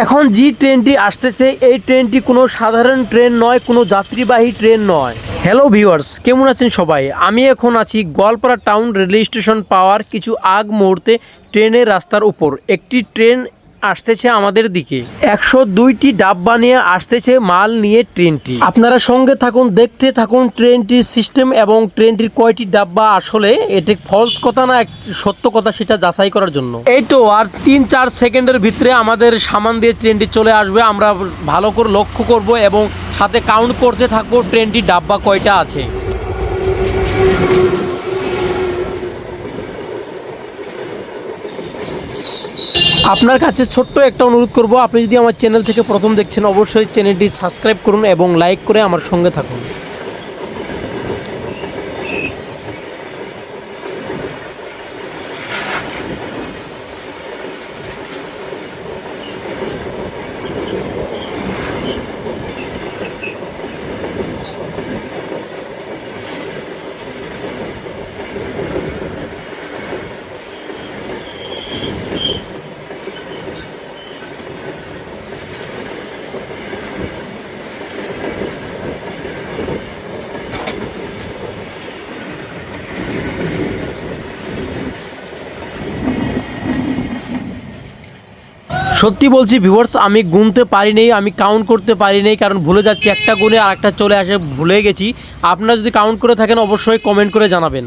এখন যে ট্রেনটি আসতেছে, এই ট্রেনটি কোনো সাধারণ ট্রেন নয়, কোনো যাত্রীবাহী ট্রেন নয়। হ্যালো ভিউয়ার্স কেমন আছেন সবাই? আমি এখন আছি গোয়ালপাড়া টাউন রেলওয়ে স্টেশন পাওয়ার কিছু আগ মুহূর্তে ট্রেনের রাস্তার উপর। একটি ট্রেন আসতেছে আমাদের দিকে। একশো দুইটি ডাব্বা নিয়ে আসতেছে মাল নিয়ে ট্রেনটি। আপনারা সঙ্গে থাকুন, দেখতে থাকুন ট্রেনটির সিস্টেম এবং ট্রেনটির কয়টি ডাব্বা আসলে এটি ফলস কথা না সত্য কথা সেটা যাচাই করার জন্য। এই তো, আর তিন চার সেকেন্ডের ভিতরে আমাদের সামান দিয়ে ট্রেনটি চলে আসবে। আমরা ভালো করে লক্ষ্য করব এবং সাথে কাউন্ট করতে থাকব ট্রেনটির ডাব্বা কয়টা আছে। আপনার কাছে ছোট্ট একটা অনুরোধ করব, আপনি যদি আমার চ্যানেল থেকে প্রথম দেখছেন, অবশ্যই চ্যানেলটি সাবস্ক্রাইব করুন এবং লাইক করে আমার সঙ্গে থাকুন। সত্যি বলছি ভিউয়ার্স আমি গুনতে পারি পারিনি, আমি কাউন্ট করতে পারি পারিনি, কারণ ভুলে যাচ্ছি একটা গুনে আর একটা চলে আসে ভুলে গেছি। আপনারা যদি কাউন্ট করে থাকেন, অবশ্যই কমেন্ট করে জানাবেন।